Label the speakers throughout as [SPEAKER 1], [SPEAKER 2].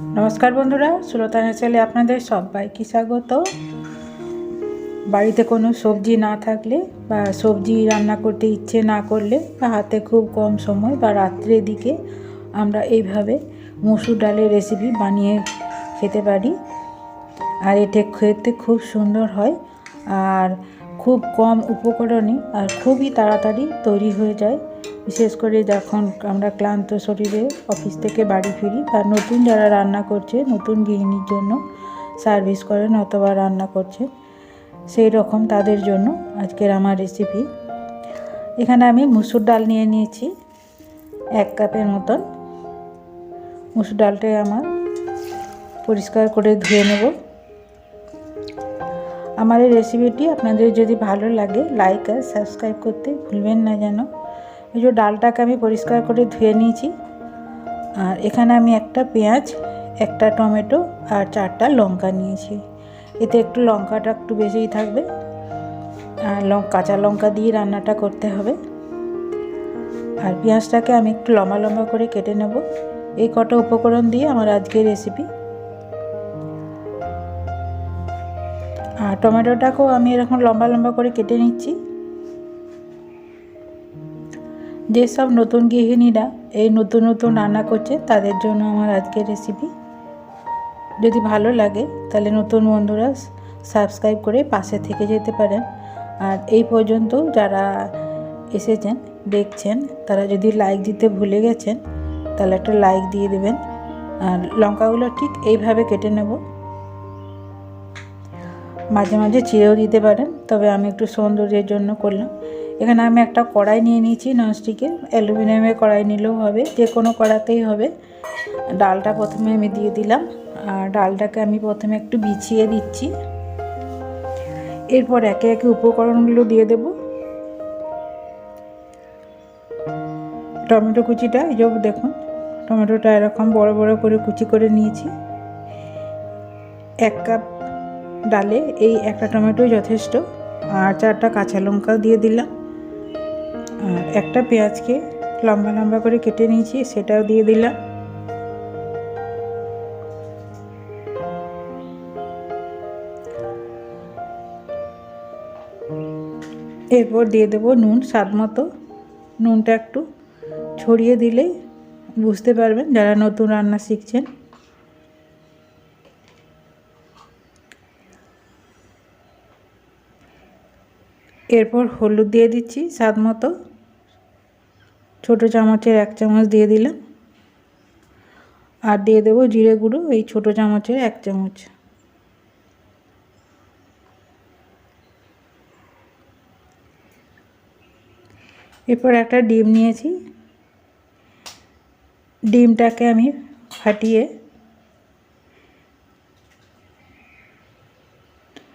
[SPEAKER 1] নমস্কার বন্ধুরা সুলতান চ্যানেলে আপনাদের সবাইকে স্বাগত। বাড়িতে কোনো সবজি না থাকলে বা সবজি রান্না করতে ইচ্ছে না করলে বা হাতে খুব কম সময় বা রাত্রের দিকে আমরা এইভাবে মসুর ডালের রেসিপি বানিয়ে খেতে পারি। আর এটা খেতে খুব সুন্দর হয় আর খুব কম উপকরণে আর খুবই তাড়াতাড়ি তৈরি হয়ে যায়। বিশেষ করে যখন আমরা ক্লান্ত শরীরে অফিস থেকে বাড়ি ফিরি বা নতুন যারা রান্না করছে, নতুন গৃহিণীর জন্য সার্ভিস করেন অথবা রান্না করছেন সেই রকম তাদের জন্য আজকের আমার রেসিপি এখানে আমি মুসুর ডাল নিয়ে নিয়েছি, এক কাপের মতন। মুসুর ডালটাই আমার পরিষ্কার করে ধুয়ে নেব। আমার এই রেসিপিটি আপনাদের যদি ভালো লাগে লাইক আর সাবস্ক্রাইব করতে ভুলবেন না যেন। এই যে ডালটাকে আমি পরিষ্কার করে ধুয়ে নিয়েছি। আর এখানে আমি একটা পেঁয়াজ, একটা টমেটো আর চারটা লঙ্কা নিয়েছি। এতে একটু লঙ্কাটা একটু বেশিই থাকবে। আর কাঁচা লঙ্কা দিয়ে রান্নাটা করতে হবে। আর পেঁয়াজটাকে আমি একটু লম্বা লম্বা করে কেটে নেব। এই কটা উপকরণ দিয়ে আমার আজকের রেসিপি আর টমেটোটাকেও আমি এরকম লম্বা লম্বা করে কেটে নিচ্ছি। যেসব নতুন গৃহিণীরা এই নতুন নতুন রান্না করছে, তাদের জন্য আমার আজকের রেসিপি যদি ভালো লাগে, তাহলে নতুন বন্ধুরা সাবস্ক্রাইব করে পাশে থেকে যেতে পারেন। আর এই পর্যন্ত যারা এসেছেন, দেখছেন, তারা যদি লাইক দিতে ভুলে গেছেন, তাহলে একটা লাইক দিয়ে দেবেন। আর লঙ্কাগুলো ঠিক এইভাবে কেটে নেব। মাঝে মাঝে চিড়েও দিতে পারেন, তবে আমি একটু সৌন্দর্যের জন্য করলাম। এখানে আমি একটা কড়াই নিয়ে নিয়েছি, ননস্টিকের। অ্যালুমিনিয়ামের কড়াই নিলেও হবে, যে কোনো কড়াতেই হবে। ডালটা প্রথমে আমি দিয়ে দিলাম, আর ডালটাকে আমি প্রথমে একটু বিছিয়ে দিচ্ছি। এরপর একে একে উপকরণগুলো দিয়ে দেব। টমেটো কুচিটা, এই যে দেখুন, টমেটোটা এরকম বড় বড় করে কুচি করে নিয়েছি। এক কাপ ডালে এই একটা টমেটোই যথেষ্ট, আর চারটা কাঁচা লঙ্কা দিয়ে দিলাম। একটা পেঁয়াজকে লম্বা লম্বা করে কেটে নিয়েছি, সেটাও দিয়ে দিলাম। এরপর দিয়ে দেবো নুন, স্বাদ মতো। নুনটা একটু ছড়িয়ে দিলে বুঝতে পারবেন যারা নতুন রান্না শিখছেন। এরপর হলুদ দিয়ে দিচ্ছি, স্বাদ মতো। ছোটো চামচের এক চামচ দিয়ে দিলাম। আর দিয়ে দেবো জিরে গুঁড়ো, এই ছোটো চামচের এক চামচ। এরপর একটা ডিম নিয়েছি। ডিমটাকে আমি ফাটিয়ে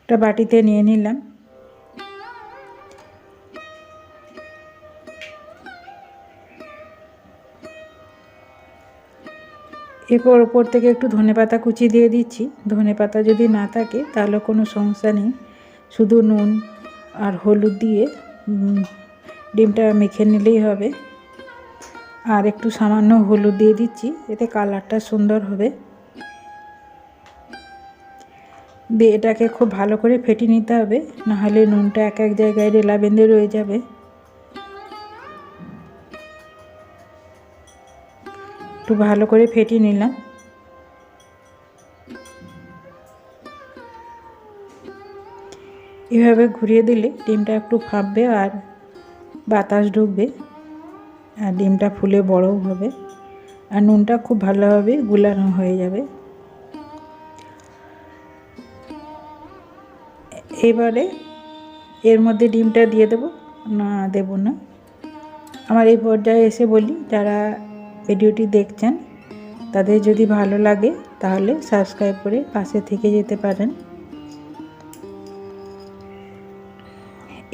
[SPEAKER 1] একটা বাটিতে নিয়ে নিলাম। এরপর ওপর থেকে একটু ধনে পাতা কুচি দিয়ে দিচ্ছি। ধনে পাতা যদি না থাকে, তাহলে কোনো সমস্যা নেই। শুধু নুন আর হলুদ দিয়ে ডিমটা মেখে নিলেই হবে। আর একটু সামান্য হলুদ দিয়ে দিচ্ছি, এতে কালারটা সুন্দর হবে। দিয়ে এটাকে খুব ভালো করে ফেটে নিতে হবে, নাহলে নুনটা এক এক জায়গায় রেলা বেঁধে রয়ে যাবে। একটু ভালো করে ফেটিয়ে নিলাম। এভাবে ঘুরিয়ে দিলে ডিমটা একটু ফাঁপবে আর বাতাস ঢুকবে আর ডিমটা ফুলে বড়ও হবে আর নুনটা খুব ভালোভাবে গুলানো হয়ে যাবে। এবারে এর মধ্যে ডিমটা দিয়ে দেবো। না, দেব না। আমার এই পর্যায়ে এসে বলি, যারা ভিডিওটি দেখছেন, তাদের যদি ভালো লাগে তাহলে সাবস্ক্রাইব করে পাশে থেকে যেতে পারেন।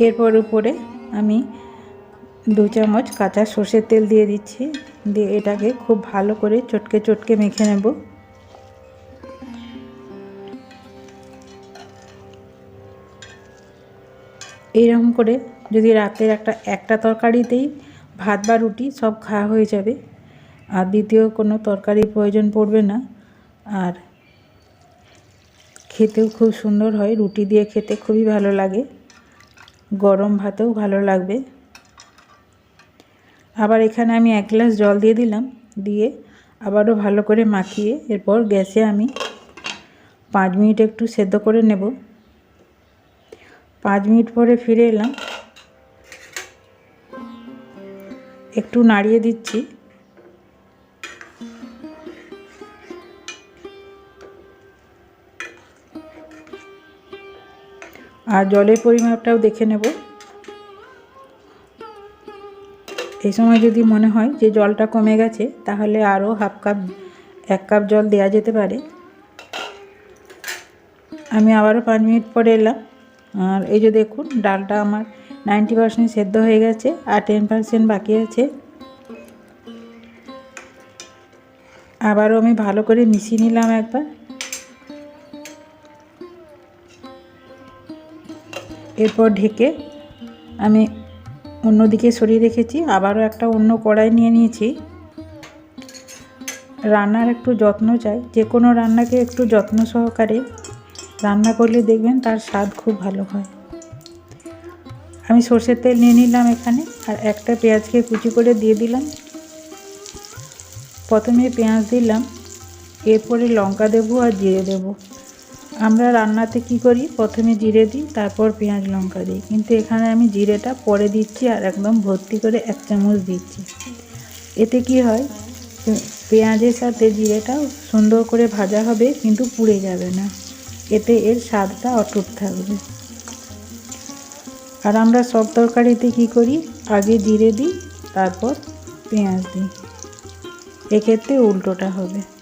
[SPEAKER 1] এরপর উপরে আমি দু চামচ কাঁচা সর্ষের তেল দিয়ে দিচ্ছি, দিয়ে এটাকে খুব ভালো করে চটকে চটকে মেখে নেব। এইরকম করে যদি রাতের একটা একটা তরকারিতেই ভাত বা রুটি সব খাওয়া হয়ে যাবে আর দ্বিতীয় কোনো তরকারির প্রয়োজন পড়বে না। আর খেতেও খুব সুন্দর হয়, রুটি দিয়ে খেতে খুবই ভালো লাগে। গরম ভাতেও ভালো লাগবে। আবার এখানে আমি এক গ্লাস জল দিয়ে দিলাম, দিয়ে আবারও ভালো করে মাখিয়ে এরপর গ্যাসে আমি পাঁচ মিনিট একটু সেদ্ধ করে নেব। পাঁচ মিনিট পরে ফিরে এলাম। একটু নাড়িয়ে দিচ্ছি। আর জলের পরিমাপটাও দেখে নেব। এই সময় যদি মনে হয় যে জলটা কমে গেছে, তাহলে আরও হাফ কাপ, এক কাপ জল দেওয়া যেতে পারে। আমি আবারও পাঁচ মিনিট পরে এলাম। আর এই যে দেখুন, ডালটা আমার নাইনটি পারসেন্ট সেদ্ধ হয়ে গেছে আর টেন পারসেন্ট বাকি আছে। আবারও আমি ভালো করে মিশিয়ে নিলাম একবার। এরপর ঢেকে আমি অন্যদিকে সরিয়ে রেখেছি, আবারও একটা অন্য কড়াই নিয়ে নিয়েছি। রান্নার একটু যত্ন চাই, যে কোনো রান্নাকে একটু যত্ন সহকারে রান্না করলে দেখবেন তার স্বাদ খুব ভালো হয়। আমি সর্ষের তেল নিয়ে নিলাম এখানে, আর একটা পেঁয়াজকে কুচি করে দিয়ে দিলাম। প্রথমে পেঁয়াজ দিলাম, এরপরে লঙ্কা দেবো আর জিরে দেবো। আমরা রান্নাতে কি করি? প্রথমে জিরে দিই, তারপর পেঁয়াজ লঙ্কা দিই। কিন্তু এখানে আমি জিরেটা পরে দিচ্ছি আর একদম ভর্তি করে এক চামচ দিচ্ছি। এতে কি হয়? পেঁয়াজের সাথে জিরেটাও সুন্দর করে ভাজা হবে, কিন্তু পুড়ে যাবে না। এতে এর স্বাদটা অটুট থাকবে। আর আমরা সব তরকারিতে কি করি? আগে জিরে দিই, তারপর পেঁয়াজ দিই। এক্ষেত্রে উল্টোটা হবে।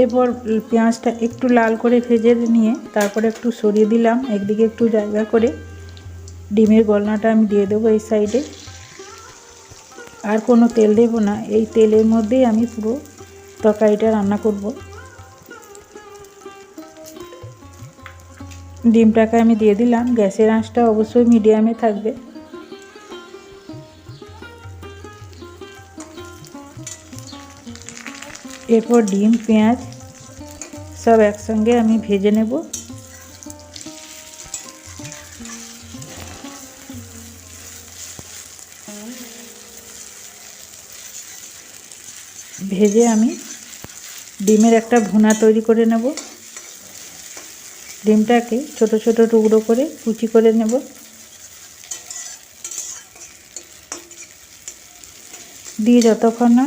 [SPEAKER 1] এরপর পেঁয়াজটা একটু লাল করে ভেজে নিয়ে তারপরে একটু সরিয়ে দিলাম, একদিকে একটু জায়গা করে। ডিমের গলনাটা আমি দিয়ে দেবো এই সাইডে। আর কোনো তেল দেবো না, এই তেলের মধ্যেই আমি পুরো তরকারিটা রান্না করব। ডিমটাকে আমি দিয়ে দিলাম, গ্যাসের আঁচটা অবশ্যই মিডিয়ামে থাকবে। এরপর ডিম, পেঁয়াজ সব একসঙ্গে আমি ভেজে নেব। ভেজে আমি ডিমের একটা ভুনা তৈরি করে নেব। ডিমটাকে ছোট ছোট টুকরো করে কুচি করে নেব। দিয়ে যতক্ষণ না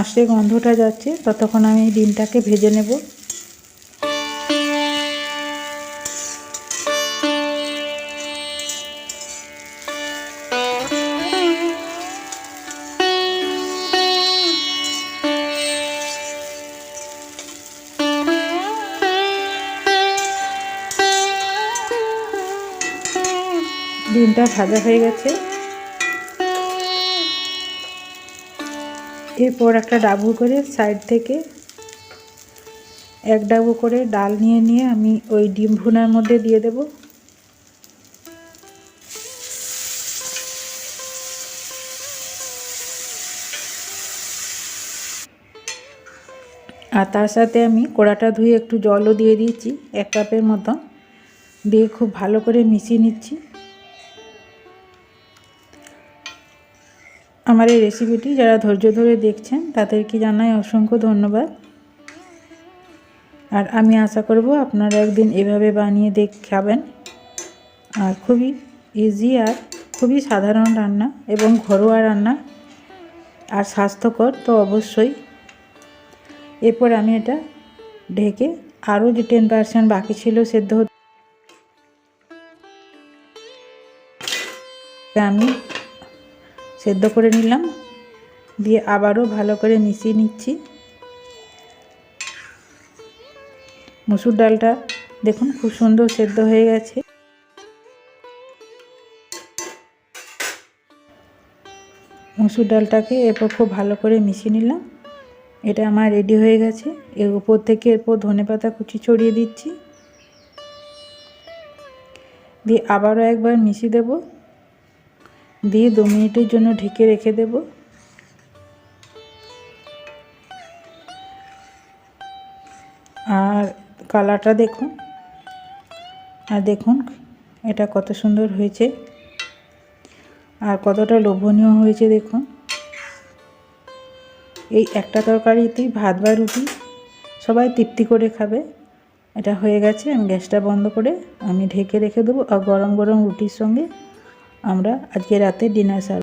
[SPEAKER 1] আঁশে গন্ধটা যাচ্ছে, ততক্ষণ আমি ডিমটাকে ভেজে নেব। ডিমটা ভাজা হয়ে গেছে। এরপর একটা ডাবু করে সাইড থেকে এক ডাবু করে ডাল নিয়ে নিয়ে আমি ওই ডিম ভুনার মধ্যে দিয়ে দেব। আর তার সাথে আমি কোড়াটা ধুয়ে একটু জলও দিয়ে দিয়েছি, এক কাপের মতো। দিয়ে খুব ভালো করে মিশিয়ে নিচ্ছি। আমার এই রেসিপিটি যারা ধৈর্য ধরে দেখছেন, তাদেরকে জানাই অসংখ্য ধন্যবাদ। আর আমি আশা করব আপনারা একদিন এভাবে বানিয়ে দেখ, খাবেন। আর খুবই ইজি আর খুবই সাধারণ রান্না এবং ঘরোয়া রান্না আর স্বাস্থ্যকর তো অবশ্যই। এরপর আমি এটা ঢেকে আরও যে টেন পার্সেন্ট বাকি ছিল সেদ্ধ আমি সেদ্ধ করে নিলাম। দিয়ে আবারও ভালো করে মিশিয়ে নিচ্ছি। মুসুর ডালটা দেখুন খুব সুন্দর সেদ্ধ হয়ে গেছে। মুসুর ডালটাকে এরপর খুব ভালো করে মিশিয়ে নিলাম। এটা আমার রেডি হয়ে গেছে। এর উপর থেকে এরপর ধনে পাতা কুচি ছড়িয়ে দিচ্ছি। দিয়ে আবারও একবার মিশিয়ে দেবো। দিয়ে দু মিনিটের জন্য ঢেকে রেখে দেব। আর কালারটা দেখুন। আর দেখুন এটা কত সুন্দর হয়েছে। আর কতটা লোভনীয় হয়েছে দেখুন। এই একটা তরকারিতেই ভাত বা রুটি সবাই তৃপ্তি করে খাবে। এটা হয়ে গেছে, আমি গ্যাসটা বন্ধ করে আমি ঢেকে রেখে দেবো। আর গরম গরম রুটির সঙ্গে আমরা আজকে রাতে ডিনার সার্ভ